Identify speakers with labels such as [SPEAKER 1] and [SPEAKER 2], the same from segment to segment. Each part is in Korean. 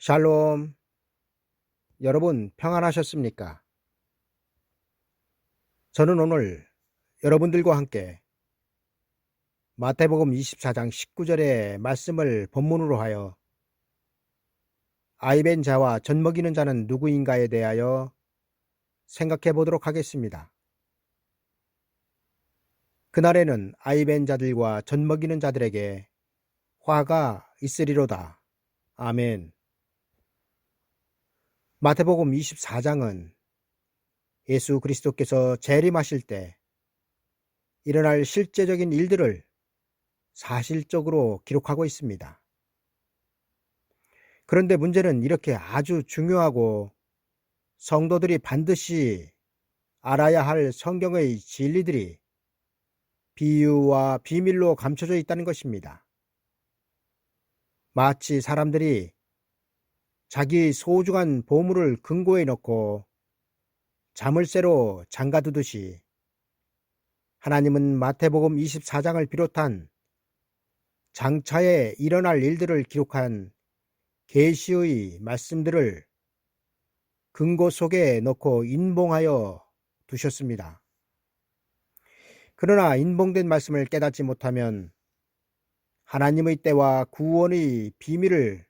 [SPEAKER 1] 샬롬. 여러분 평안하셨습니까? 저는 오늘 여러분들과 함께 마태복음 24장 19절의 말씀을 본문으로 하여 아이벤 자와 젖 먹이는 자는 누구인가에 대하여 생각해 보도록 하겠습니다. 그날에는 아이벤 자들과 젖 먹이는 자들에게 화가 있으리로다. 아멘. 마태복음 24장은 예수 그리스도께서 재림하실 때 일어날 실제적인 일들을 사실적으로 기록하고 있습니다. 그런데 문제는 이렇게 아주 중요하고 성도들이 반드시 알아야 할 성경의 진리들이 비유와 비밀로 감춰져 있다는 것입니다. 마치 사람들이 자기 소중한 보물을 금고에 넣고 자물쇠로 잠가두듯이 하나님은 마태복음 24장을 비롯한 장차에 일어날 일들을 기록한 계시의 말씀들을 금고 속에 넣고 인봉하여 두셨습니다. 그러나 인봉된 말씀을 깨닫지 못하면 하나님의 때와 구원의 비밀을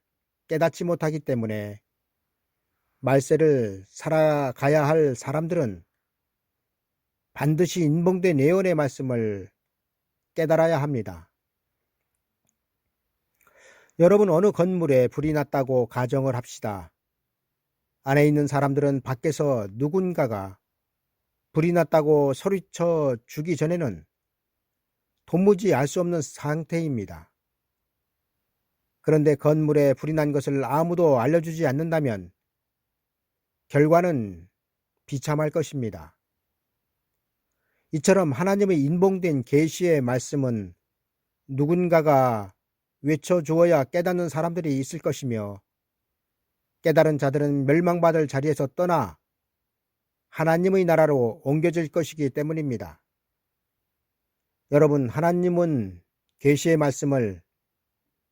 [SPEAKER 1] 깨닫지 못하기 때문에 말세를 살아가야 할 사람들은 반드시 인봉된 예언의 말씀을 깨달아야 합니다. 여러분 어느 건물에 불이 났다고 가정을 합시다. 안에 있는 사람들은 밖에서 누군가가 불이 났다고 소리쳐 주기 전에는 도무지 알 수 없는 상태입니다. 그런데 건물에 불이 난 것을 아무도 알려주지 않는다면 결과는 비참할 것입니다. 이처럼 하나님의 인봉된 계시의 말씀은 누군가가 외쳐 주어야 깨닫는 사람들이 있을 것이며 깨달은 자들은 멸망받을 자리에서 떠나 하나님의 나라로 옮겨질 것이기 때문입니다. 여러분, 하나님은 계시의 말씀을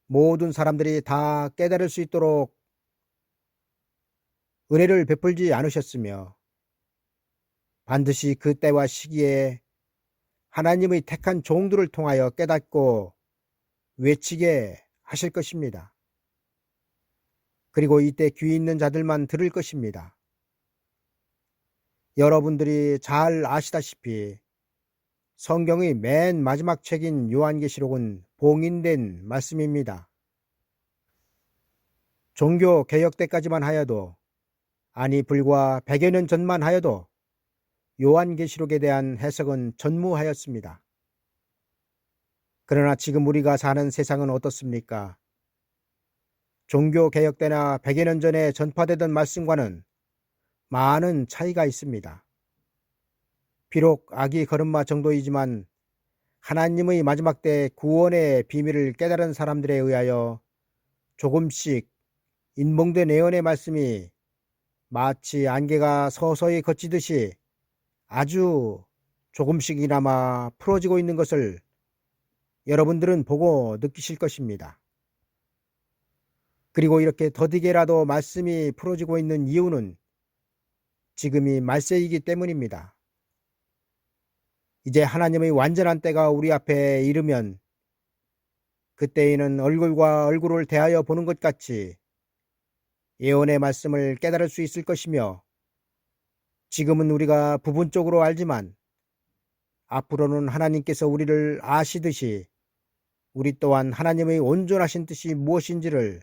[SPEAKER 1] 모든 사람들이 다 깨달을 수 있도록 은혜를 베풀지 않으셨으며 반드시 그 때와 시기에 하나님의 택한 종들을 통하여 깨닫고 외치게 하실 것입니다. 그리고 이때 귀 있는 자들만 들을 것입니다. 여러분들이 잘 아시다시피 성경의 맨 마지막 책인 요한계시록은 봉인된 말씀입니다. 종교 개혁 때까지만 하여도 아니 불과 100여 년 전만 하여도 요한계시록에 대한 해석은 전무하였습니다. 그러나 지금 우리가 사는 세상은 어떻습니까? 종교 개혁 때나 100여 년 전에 전파되던 말씀과는 많은 차이가 있습니다. 비록 아기 걸음마 정도이지만 하나님의 마지막 때 구원의 비밀을 깨달은 사람들에 의하여 조금씩 인봉된 예언의 말씀이 마치 안개가 서서히 걷히듯이 아주 조금씩이나마 풀어지고 있는 것을 여러분들은 보고 느끼실 것입니다. 그리고 이렇게 더디게라도 말씀이 풀어지고 있는 이유는 지금이 말세이기 때문입니다. 이제 하나님의 완전한 때가 우리 앞에 이르면 그때에는 얼굴과 얼굴을 대하여 보는 것 같이 예언의 말씀을 깨달을 수 있을 것이며 지금은 우리가 부분적으로 알지만 앞으로는 하나님께서 우리를 아시듯이 우리 또한 하나님의 온전하신 뜻이 무엇인지를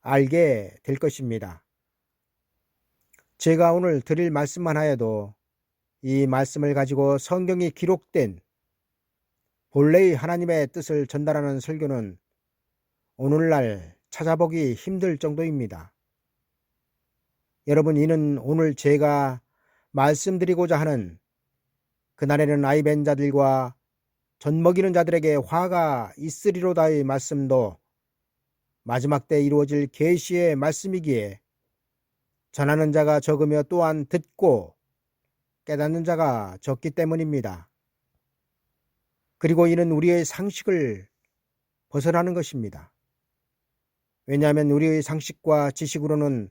[SPEAKER 1] 알게 될 것입니다. 제가 오늘 드릴 말씀만 하여도 이 말씀을 가지고 성경이 기록된 본래의 하나님의 뜻을 전달하는 설교는 오늘날 찾아보기 힘들 정도입니다. 여러분, 이는 오늘 제가 말씀드리고자 하는 그날에는 아이벤 자들과 젖먹이는 자들에게 화가 있으리로다의 말씀도 마지막 때 이루어질 계시의 말씀이기에 전하는 자가 적으며 또한 듣고 깨닫는 자가 적기 때문입니다. 그리고 이는 우리의 상식을 벗어나는 것입니다. 왜냐하면 우리의 상식과 지식으로는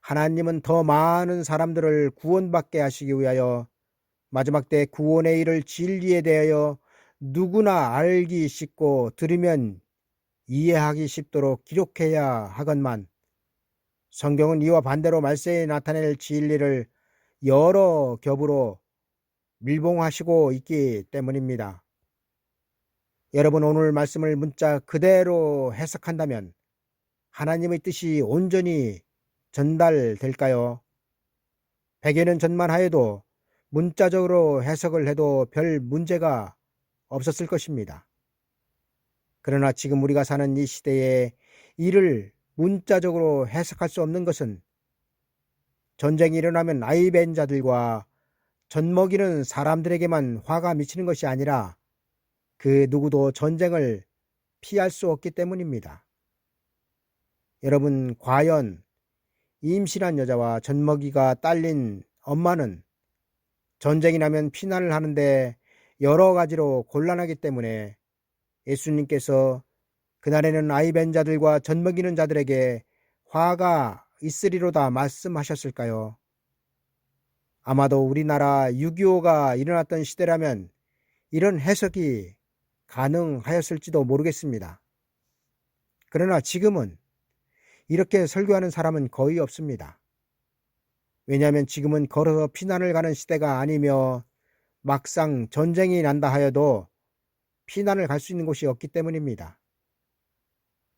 [SPEAKER 1] 하나님은 더 많은 사람들을 구원받게 하시기 위하여 마지막 때 구원의 일을 진리에 대하여 누구나 알기 쉽고 들으면 이해하기 쉽도록 기록해야 하건만 성경은 이와 반대로 말세에 나타낼 진리를 여러 겹으로 밀봉하시고 있기 때문입니다. 여러분 오늘 말씀을 문자 그대로 해석한다면 하나님의 뜻이 온전히 전달될까요? 100여 년 전만 하여도 문자적으로 해석을 해도 별 문제가 없었을 것입니다. 그러나 지금 우리가 사는 이 시대에 이를 문자적으로 해석할 수 없는 것은 전쟁이 일어나면 아이벤 자들과 젖먹이는 사람들에게만 화가 미치는 것이 아니라 그 누구도 전쟁을 피할 수 없기 때문입니다. 여러분, 과연 임신한 여자와 젖먹이가 딸린 엄마는 전쟁이 나면 피난을 하는데 여러 가지로 곤란하기 때문에 예수님께서 그날에는 아이벤 자들과 젖먹이는 자들에게 화가 있으리로다 말씀하셨을까요? 아마도 우리나라 6.25가 일어났던 시대라면 이런 해석이 가능하였을지도 모르겠습니다. 그러나 지금은 이렇게 설교하는 사람은 거의 없습니다. 왜냐하면 지금은 걸어서 피난을 가는 시대가 아니며 막상 전쟁이 난다 하여도 피난을 갈 수 있는 곳이 없기 때문입니다.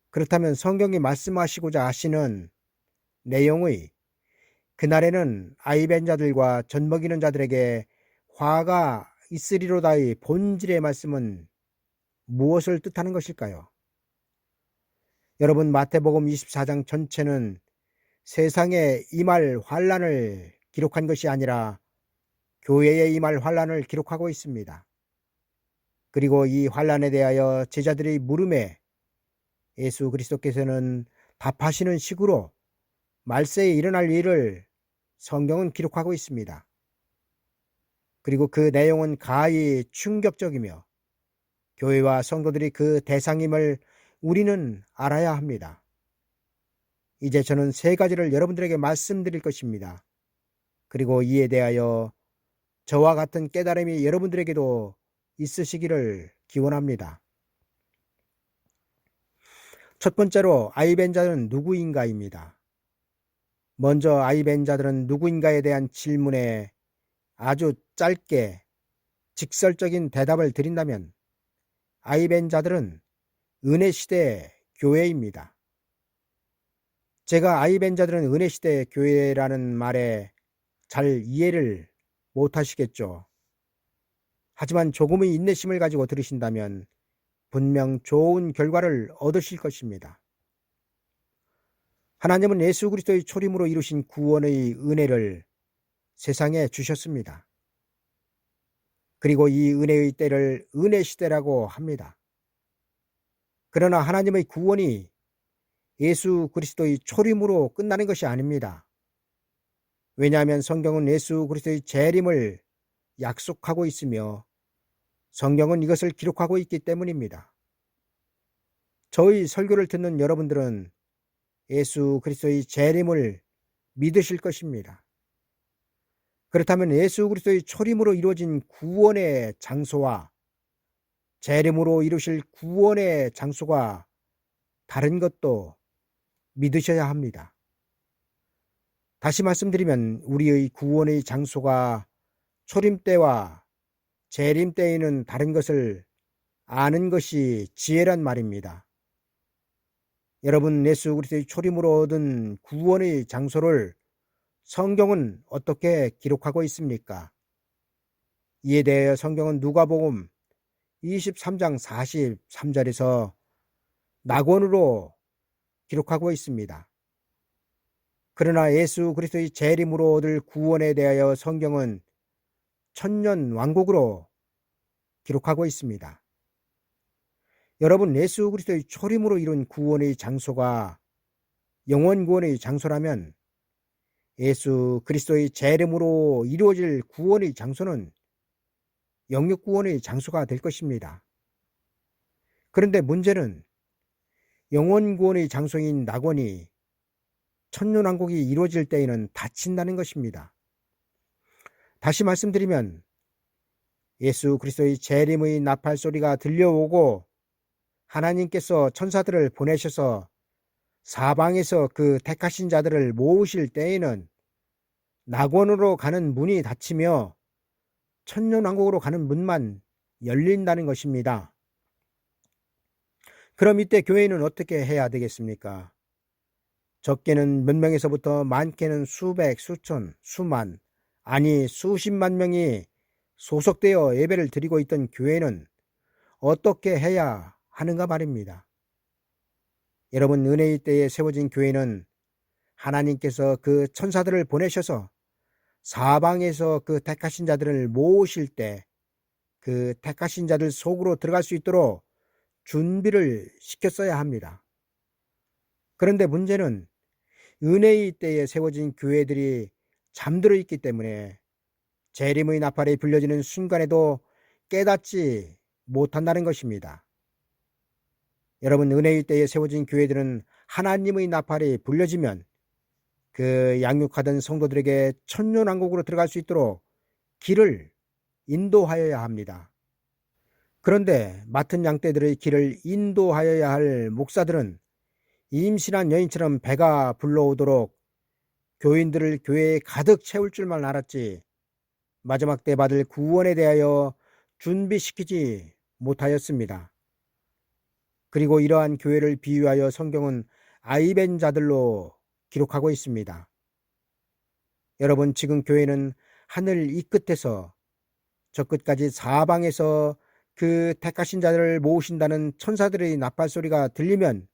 [SPEAKER 1] 그렇다면 성경이 말씀하시고자 하시는 내용의 그날에는 아이벤 자들과 젖먹이는 자들에게 화가 있으리로다의 본질의 말씀은 무엇을 뜻하는 것일까요? 여러분 마태복음 24장 전체는 세상에 임할 환란을 기록한 것이 아니라 교회에 임할 환란을 기록하고 있습니다. 그리고 이 환란에 대하여 제자들의 물음에 예수 그리스도께서는 답하시는 식으로 말세에 일어날 일을 성경은 기록하고 있습니다. 그리고 그 내용은 가히 충격적이며 교회와 성도들이 그 대상임을 우리는 알아야 합니다. 이제 저는 세 가지를 여러분들에게 말씀드릴 것입니다. 그리고 이에 대하여 저와 같은 깨달음이 여러분들에게도 있으시기를 기원합니다. 첫 번째로 아이벤자는 누구인가입니다. 먼저 아이벤자들은 누구인가에 대한 질문에 아주 짧게 직설적인 대답을 드린다면 아이벤자들은 은혜 시대 교회입니다. 제가 아이벤자들은 은혜 시대 교회라는 말에 잘 이해를 못 하시겠죠. 하지만 조금의 인내심을 가지고 들으신다면 분명 좋은 결과를 얻으실 것입니다. 하나님은 예수 그리스도의 초림으로 이루신 구원의 은혜를 세상에 주셨습니다. 그리고 이 은혜의 때를 은혜 시대라고 합니다. 그러나 하나님의 구원이 예수 그리스도의 초림으로 끝나는 것이 아닙니다. 왜냐하면 성경은 예수 그리스도의 재림을 약속하고 있으며 성경은 이것을 기록하고 있기 때문입니다. 저희 설교를 듣는 여러분들은 예수 그리스도의 재림을 믿으실 것입니다. 그렇다면 예수 그리스도의 초림으로 이루어진 구원의 장소와 재림으로 이루실 구원의 장소가 다른 것도 믿으셔야 합니다. 다시 말씀드리면 우리의 구원의 장소가 초림 때와 재림 때에는 다른 것을 아는 것이 지혜란 말입니다. 여러분 예수 그리스도의 초림으로 얻은 구원의 장소를 성경은 어떻게 기록하고 있습니까? 이에 대해 성경은 누가복음 23장 43절에서 낙원으로 기록하고 있습니다. 그러나 예수 그리스도의 재림으로 얻을 구원에 대하여 성경은 천년 왕국으로 기록하고 있습니다. 여러분 예수 그리스도의 초림으로 이룬 구원의 장소가 영원 구원의 장소라면 예수 그리스도의 재림으로 이루어질 구원의 장소는 영역 구원의 장소가 될 것입니다. 그런데 문제는 영원 구원의 장소인 낙원이 천년왕국이 이루어질 때에는 닫힌다는 것입니다. 다시 말씀드리면 예수 그리스도의 재림의 나팔 소리가 들려오고 하나님께서 천사들을 보내셔서 사방에서 그 택하신 자들을 모으실 때에는 낙원으로 가는 문이 닫히며 천년왕국으로 가는 문만 열린다는 것입니다. 그럼 이때 교회는 어떻게 해야 되겠습니까? 적게는 몇 명에서부터 많게는 수백, 수천, 수만, 아니 수십만 명이 소속되어 예배를 드리고 있던 교회는 어떻게 해야 하는가 말입니다. 여러분, 은혜의 때에 세워진 교회는 하나님께서 그 천사들을 보내셔서 사방에서 그 택하신 자들을 모으실 때 그 택하신 자들 속으로 들어갈 수 있도록 준비를 시켰어야 합니다. 그런데 문제는 은혜의 때에 세워진 교회들이 잠들어 있기 때문에 재림의 나팔이 불려지는 순간에도 깨닫지 못한다는 것입니다. 여러분, 은혜의 때에 세워진 교회들은 하나님의 나팔이 불려지면 그 양육하던 성도들에게 천년왕국으로 들어갈 수 있도록 길을 인도하여야 합니다. 그런데 맡은 양떼들의 길을 인도하여야 할 목사들은 임신한 여인처럼 배가 불러오도록 교인들을 교회에 가득 채울 줄만 알았지 마지막 때 받을 구원에 대하여 준비시키지 못하였습니다. 그리고 이러한 교회를 비유하여 성경은 아이벤 자들로 기록하고 있습니다. 여러분, 지금 교회는 하늘 이 끝에서 저 끝까지 사방에서 그 택하신 자들을 모으신다는 천사들의 나팔 소리가 들리면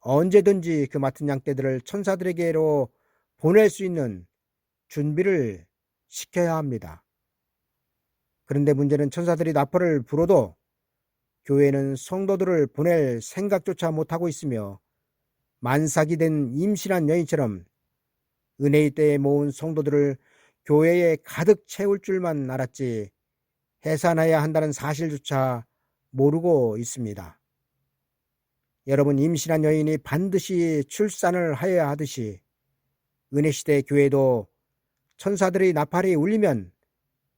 [SPEAKER 1] 언제든지 그 맡은 양떼들을 천사들에게로 보낼 수 있는 준비를 시켜야 합니다. 그런데 문제는 천사들이 나팔을 불어도 교회는 성도들을 보낼 생각조차 못하고 있으며 만삭이 된 임신한 여인처럼 은혜의 때에 모은 성도들을 교회에 가득 채울 줄만 알았지 해산해야 한다는 사실조차 모르고 있습니다. 여러분 임신한 여인이 반드시 출산을 하여야 하듯이 은혜시대 교회도 천사들의 나팔이 울리면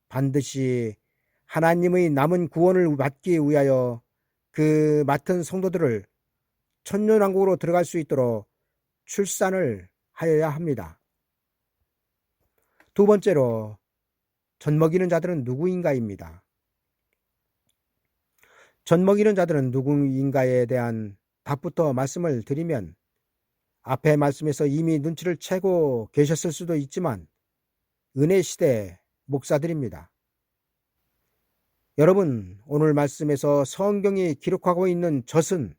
[SPEAKER 1] 반드시 하나님의 남은 구원을 받기 위하여 그 맡은 성도들을 천년왕국으로 들어갈 수 있도록 출산을 하여야 합니다. 두 번째로 젖 먹이는 자들은 누구인가입니다. 젖 먹이는 자들은 누구인가에 대한 답부터 말씀을 드리면 앞에 말씀에서 이미 눈치를 채고 계셨을 수도 있지만 은혜 시대 목사들입니다. 여러분, 오늘 말씀에서 성경이 기록하고 있는 젖은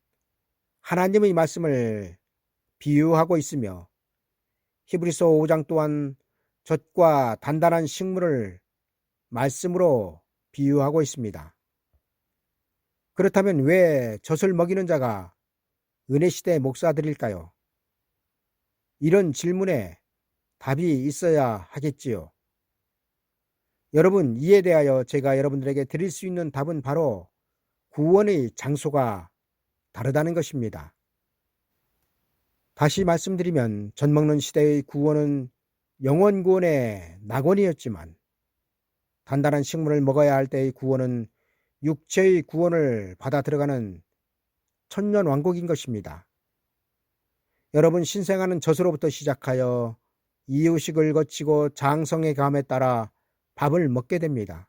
[SPEAKER 1] 하나님의 말씀을 비유하고 있으며 히브리서 5장 또한 젖과 단단한 식물을 말씀으로 비유하고 있습니다. 그렇다면 왜 젖을 먹이는 자가 은혜 시대 목사들일까요? 이런 질문에 답이 있어야 하겠지요. 여러분, 이에 대하여 제가 여러분들에게 드릴 수 있는 답은 바로 구원의 장소가 다르다는 것입니다. 다시 말씀드리면 전 먹는 시대의 구원은 영원 구원의 낙원이었지만 단단한 식물을 먹어야 할 때의 구원은 육체의 구원을 받아 들어가는 천년 왕국인 것입니다. 여러분 신생아는 젖으로부터 시작하여 이유식을 거치고 장성의 감에 따라 밥을 먹게 됩니다.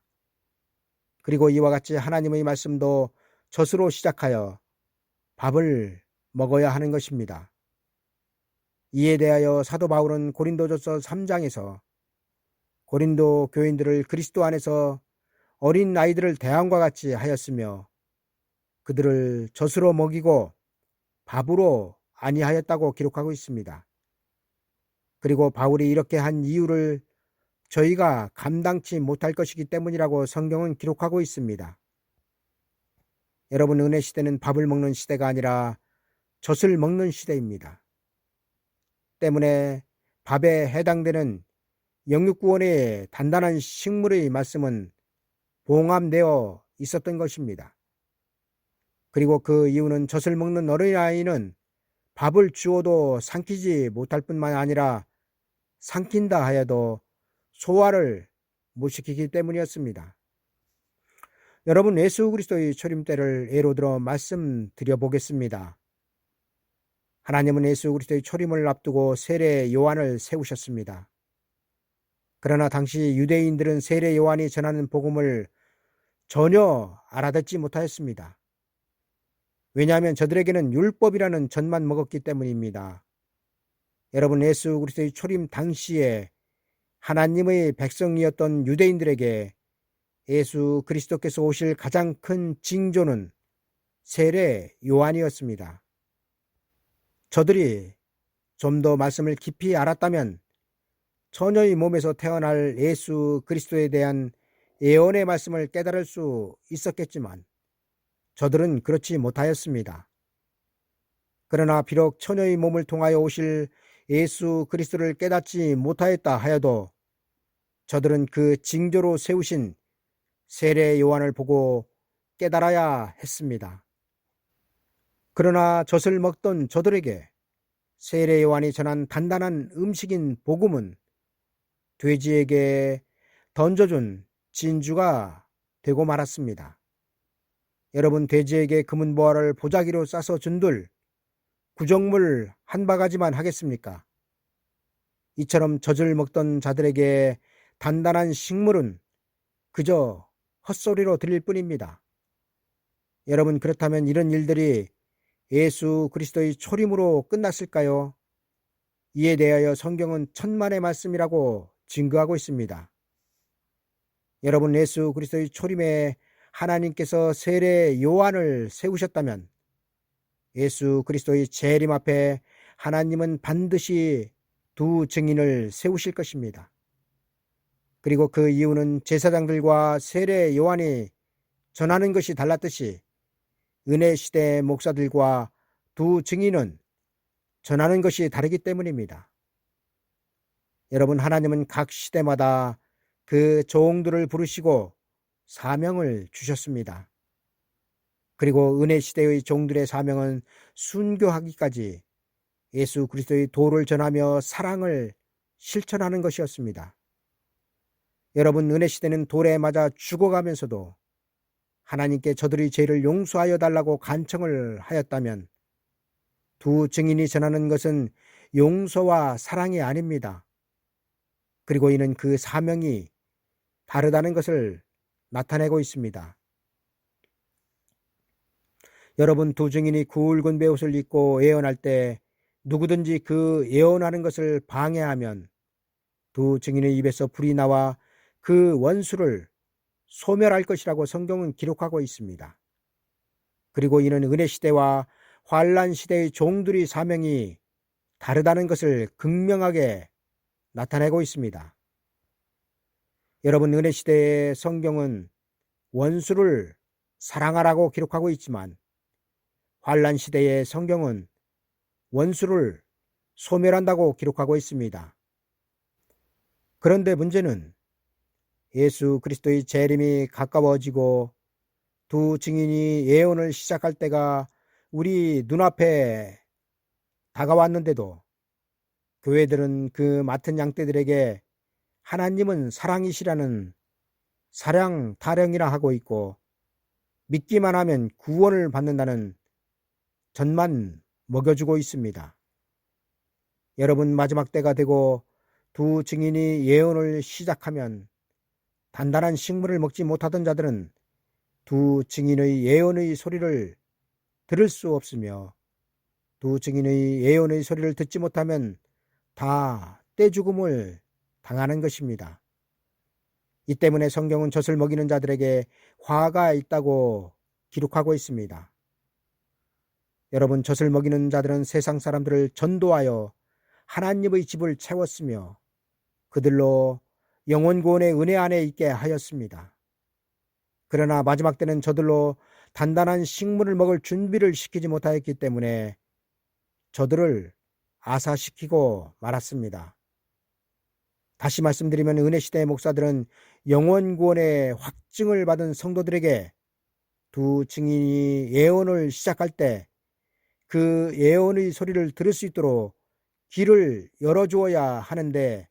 [SPEAKER 1] 그리고 이와 같이 하나님의 말씀도 젖으로 시작하여 밥을 먹어야 하는 것입니다. 이에 대하여 사도 바울은 고린도전서 3장에서 고린도 교인들을 그리스도 안에서 어린 아이들을 대항과 같이 하였으며 그들을 젖으로 먹이고 밥으로 아니하였다고 기록하고 있습니다. 그리고 바울이 이렇게 한 이유를 저희가 감당치 못할 것이기 때문이라고 성경은 기록하고 있습니다. 여러분, 은혜 시대는 밥을 먹는 시대가 아니라 젖을 먹는 시대입니다. 때문에 밥에 해당되는 영육구원의 단단한 식물의 말씀은 봉함되어 있었던 것입니다. 그리고 그 이유는 젖을 먹는 어린아이는 밥을 주어도 삼키지 못할 뿐만 아니라 삼킨다 하여도 소화를 못 시키기 때문이었습니다. 여러분 예수 그리스도의 초림 때를 예로 들어 말씀드려 보겠습니다. 하나님은 예수 그리스도의 초림을 앞두고 세례 요한을 세우셨습니다. 그러나 당시 유대인들은 세례 요한이 전하는 복음을 전혀 알아듣지 못하였습니다. 왜냐하면 저들에게는 율법이라는 전만 먹었기 때문입니다. 여러분 예수 그리스도의 초림 당시에 하나님의 백성이었던 유대인들에게 예수 그리스도께서 오실 가장 큰 징조는 세례 요한이었습니다. 저들이 좀 더 말씀을 깊이 알았다면 처녀의 몸에서 태어날 예수 그리스도에 대한 예언의 말씀을 깨달을 수 있었겠지만 저들은 그렇지 못하였습니다. 그러나 비록 처녀의 몸을 통하여 오실 예수 그리스도를 깨닫지 못하였다 하여도 저들은 그 징조로 세우신 세례 요한을 보고 깨달아야 했습니다. 그러나 젖을 먹던 저들에게 세례 요한이 전한 단단한 음식인 복음은 돼지에게 던져준 진주가 되고 말았습니다. 여러분 돼지에게 금은 보화를 보자기로 싸서 준들 구정물 한 바가지만 하겠습니까? 이처럼 젖을 먹던 자들에게 단단한 식물은 그저 헛소리로 들릴 뿐입니다. 여러분 그렇다면 이런 일들이 예수 그리스도의 초림으로 끝났을까요? 이에 대하여 성경은 천만의 말씀이라고 증거하고 있습니다. 여러분 예수 그리스도의 초림에 하나님께서 세례 요한을 세우셨다면 예수 그리스도의 재림 앞에 하나님은 반드시 두 증인을 세우실 것입니다. 그리고 그 이유는 제사장들과 세례 요한이 전하는 것이 달랐듯이 은혜 시대 목사들과 두 증인은 전하는 것이 다르기 때문입니다. 여러분 하나님은 각 시대마다 그 종들을 부르시고 사명을 주셨습니다. 그리고 은혜 시대의 종들의 사명은 순교하기까지 예수 그리스도의 도를 전하며 사랑을 실천하는 것이었습니다. 여러분 은혜 시대는 돌에 맞아 죽어가면서도 하나님께 저들의 죄를 용서하여 달라고 간청을 하였다면 두 증인이 전하는 것은 용서와 사랑이 아닙니다. 그리고 이는 그 사명이 다르다는 것을 나타내고 있습니다. 여러분 두 증인이 굵은 베옷을 입고 예언할 때 누구든지 그 예언하는 것을 방해하면 두 증인의 입에서 불이 나와 그 원수를 소멸할 것이라고 성경은 기록하고 있습니다. 그리고 이는 은혜 시대와 환란 시대의 종들의 사명이 다르다는 것을 극명하게 나타내고 있습니다. 여러분 은혜 시대의 성경은 원수를 사랑하라고 기록하고 있지만 환란 시대의 성경은 원수를 소멸한다고 기록하고 있습니다. 그런데 문제는 예수 그리스도의 재림이 가까워지고 두 증인이 예언을 시작할 때가 우리 눈앞에 다가왔는데도 교회들은 그 맡은 양떼들에게 하나님은 사랑이시라는 사랑 타령이라 하고 있고 믿기만 하면 구원을 받는다는 전만 먹여주고 있습니다. 여러분 마지막 때가 되고 두 증인이 예언을 시작하면 단단한 식물을 먹지 못하던 자들은 두 증인의 예언의 소리를 들을 수 없으며 두 증인의 예언의 소리를 듣지 못하면 다 떼죽음을 당하는 것입니다. 이 때문에 성경은 젖을 먹이는 자들에게 화가 있다고 기록하고 있습니다. 여러분, 젖을 먹이는 자들은 세상 사람들을 전도하여 하나님의 집을 채웠으며 그들로 영원 구원의 은혜 안에 있게 하였습니다. 그러나 마지막 때는 저들로 단단한 식물을 먹을 준비를 시키지 못하였기 때문에 저들을 아사시키고 말았습니다. 다시 말씀드리면 은혜 시대의 목사들은 영원 구원의 확증을 받은 성도들에게 두 증인이 예언을 시작할 때 그 예언의 소리를 들을 수 있도록 귀를 열어주어야 하는데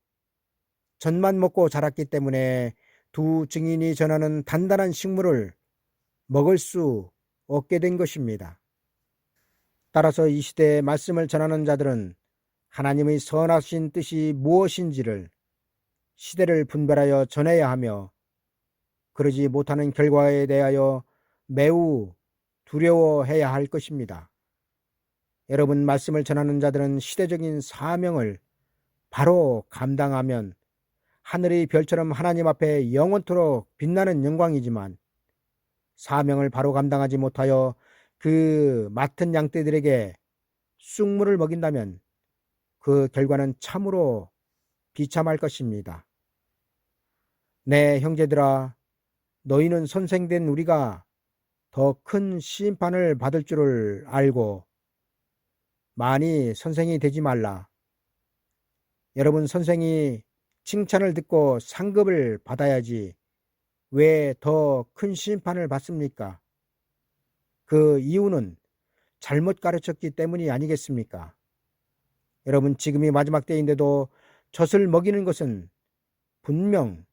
[SPEAKER 1] 젖만 먹고 자랐기 때문에 두 증인이 전하는 단단한 식물을 먹을 수 없게 된 것입니다. 따라서 이 시대에 말씀을 전하는 자들은 하나님의 선하신 뜻이 무엇인지를 시대를 분별하여 전해야 하며 그러지 못하는 결과에 대하여 매우 두려워해야 할 것입니다. 여러분 말씀을 전하는 자들은 시대적인 사명을 바로 감당하면 하늘의 별처럼 하나님 앞에 영원토록 빛나는 영광이지만 사명을 바로 감당하지 못하여 그 맡은 양떼들에게 쑥물을 먹인다면 그 결과는 참으로 비참할 것입니다. 내 형제들아, 너희는 선생된 우리가 더 큰 심판을 받을 줄을 알고 많이 선생이 되지 말라. 여러분 선생이 칭찬을 듣고 상급을 받아야지 왜 더 큰 심판을 받습니까? 그 이유는 잘못 가르쳤기 때문이 아니겠습니까? 여러분 지금이 마지막 때인데도 젖을 먹이는 것은 분명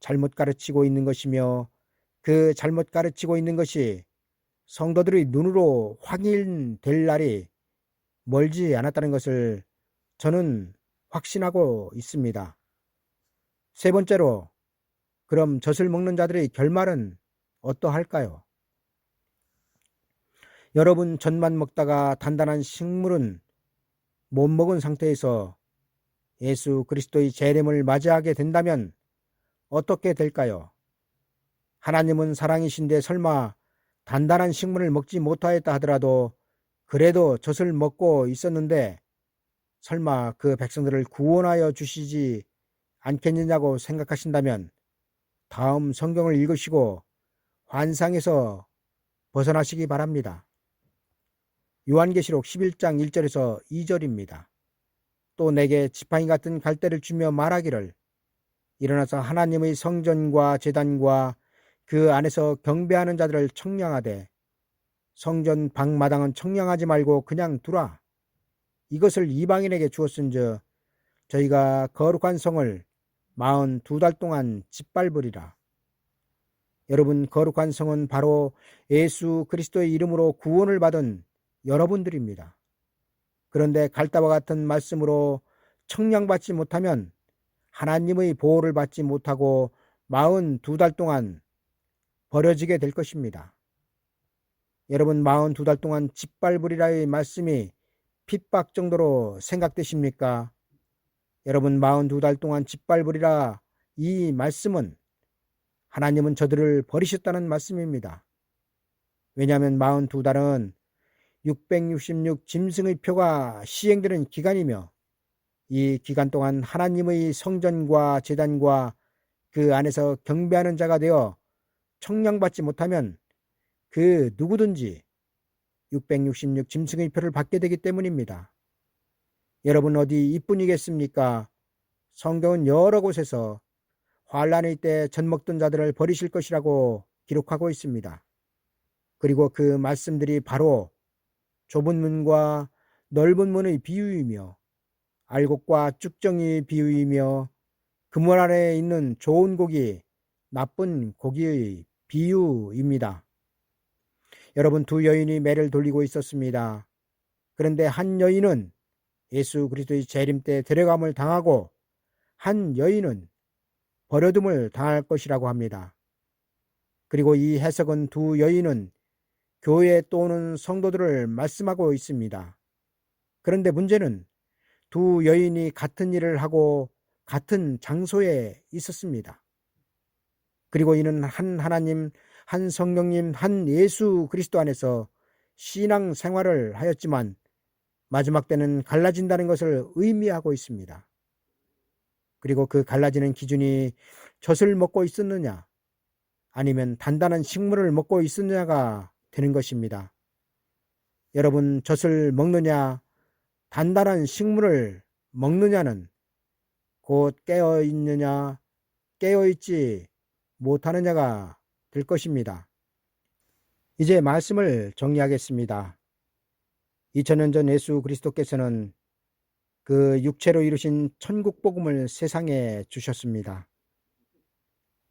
[SPEAKER 1] 잘못 가르치고 있는 것이며 그 잘못 가르치고 있는 것이 성도들의 눈으로 확인될 날이 멀지 않았다는 것을 저는 확신하고 있습니다. 세 번째로, 그럼 젖을 먹는 자들의 결말은 어떠할까요? 여러분 젖만 먹다가 단단한 식물은 못 먹은 상태에서 예수 그리스도의 재림을 맞이하게 된다면 어떻게 될까요? 하나님은 사랑이신데 설마 단단한 식물을 먹지 못하였다 하더라도 그래도 젖을 먹고 있었는데 설마 그 백성들을 구원하여 주시지 않겠느냐고 생각하신다면 다음 성경을 읽으시고 환상에서 벗어나시기 바랍니다. 요한계시록 11장 1절에서 2절입니다. 또 내게 지팡이 같은 갈대를 주며 말하기를 일어나서 하나님의 성전과 재단과 그 안에서 경배하는 자들을 청량하되 성전 방마당은 청량하지 말고 그냥 두라. 이것을 이방인에게 주었은즉 저희가 거룩한 성을 마흔 두 달 동안 짓밟으리라. 여러분 거룩한 성은 바로 예수 그리스도의 이름으로 구원을 받은 여러분들입니다. 그런데 갈다와 같은 말씀으로 청량받지 못하면 하나님의 보호를 받지 못하고 마흔 두 달 동안 버려지게 될 것입니다. 여러분 마흔 두달 동안 짓밟으리라의 말씀이 핍박 정도로 생각되십니까? 여러분 마흔 두달 동안 짓밟으리라 이 말씀은 하나님은 저들을 버리셨다는 말씀입니다. 왜냐하면 마흔 두 달은 666 짐승의 표가 시행되는 기간이며 이 기간 동안 하나님의 성전과 재단과 그 안에서 경배하는 자가 되어 청량받지 못하면 그 누구든지 666 짐승의 표를 받게 되기 때문입니다. 여러분 어디 이뿐이겠습니까? 성경은 여러 곳에서 환란의 때 젖먹던 자들을 버리실 것이라고 기록하고 있습니다. 그리고 그 말씀들이 바로 좁은 문과 넓은 문의 비유이며 알곡과 쭉정이 비유이며 그물 아래에 있는 좋은 고기, 나쁜 고기의 비유입니다. 여러분 두 여인이 매를 돌리고 있었습니다. 그런데 한 여인은 예수 그리스도의 재림 때 데려감을 당하고 한 여인은 버려둠을 당할 것이라고 합니다. 그리고 이 해석은 두 여인은 교회 또는 성도들을 말씀하고 있습니다. 그런데 문제는 두 여인이 같은 일을 하고 같은 장소에 있었습니다. 그리고 이는 한 하나님 한 성령님, 한 예수 그리스도 안에서 신앙 생활을 하였지만 마지막 때는 갈라진다는 것을 의미하고 있습니다. 그리고 그 갈라지는 기준이 젖을 먹고 있었느냐, 아니면 단단한 식물을 먹고 있었느냐가 되는 것입니다. 여러분, 젖을 먹느냐, 단단한 식물을 먹느냐는 곧 깨어 있느냐, 깨어 있지 못하느냐가 될 것입니다. 이제 말씀을 정리하겠습니다. 2000년 전 예수 그리스도께서는 그 육체로 이루신 천국 복음을 세상에 주셨습니다.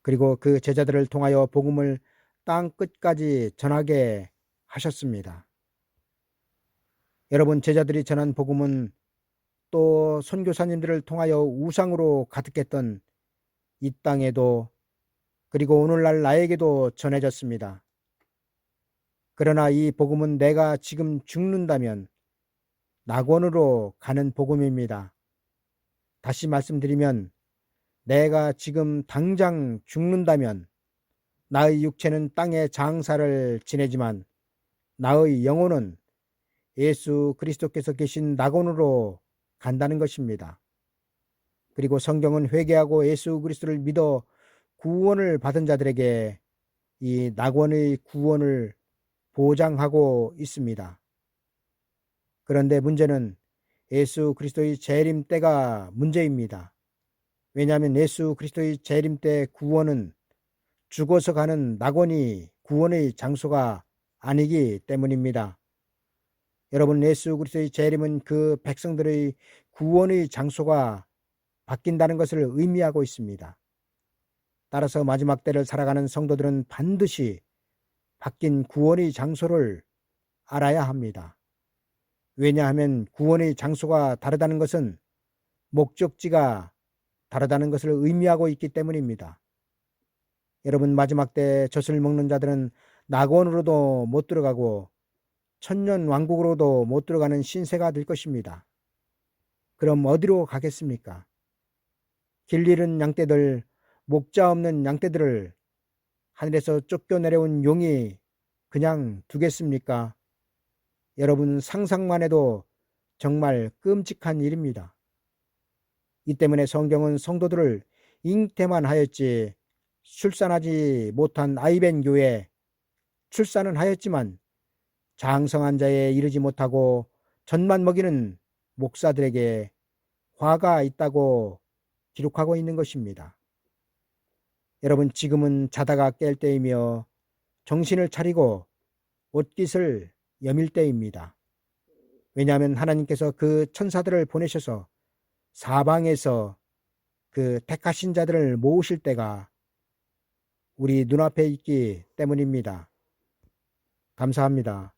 [SPEAKER 1] 그리고 그 제자들을 통하여 복음을 땅 끝까지 전하게 하셨습니다. 여러분 제자들이 전한 복음은 또 선교사님들을 통하여 우상으로 가득했던 이 땅에도 그리고 오늘날 나에게도 전해졌습니다. 그러나 이 복음은 내가 지금 죽는다면 낙원으로 가는 복음입니다. 다시 말씀드리면 내가 지금 당장 죽는다면 나의 육체는 땅의 장사를 지내지만 나의 영혼은 예수 그리스도께서 계신 낙원으로 간다는 것입니다. 그리고 성경은 회개하고 예수 그리스도를 믿어 구원을 받은 자들에게 이 낙원의 구원을 보장하고 있습니다. 그런데 문제는 예수 그리스도의 재림 때가 문제입니다. 왜냐하면 예수 그리스도의 재림 때 구원은 죽어서 가는 낙원이 구원의 장소가 아니기 때문입니다. 여러분 예수 그리스도의 재림은 그 백성들의 구원의 장소가 바뀐다는 것을 의미하고 있습니다. 따라서 마지막 때를 살아가는 성도들은 반드시 바뀐 구원의 장소를 알아야 합니다. 왜냐하면 구원의 장소가 다르다는 것은 목적지가 다르다는 것을 의미하고 있기 때문입니다. 여러분 마지막 때 젖을 먹는 자들은 낙원으로도 못 들어가고 천년 왕국으로도 못 들어가는 신세가 될 것입니다. 그럼 어디로 가겠습니까? 길 잃은 양떼들, 목자 없는 양떼들을 하늘에서 쫓겨내려온 용이 그냥 두겠습니까? 여러분 상상만 해도 정말 끔찍한 일입니다. 이 때문에 성경은 성도들을 잉태만 하였지 출산하지 못한 아이벤 교회 출산은 하였지만 장성한 자에 이르지 못하고 전만 먹이는 목사들에게 화가 있다고 기록하고 있는 것입니다. 여러분 지금은 자다가 깰 때이며 정신을 차리고 옷깃을 여밀 때입니다. 왜냐하면 하나님께서 그 천사들을 보내셔서 사방에서 그 택하신 자들을 모으실 때가 우리 눈앞에 있기 때문입니다. 감사합니다.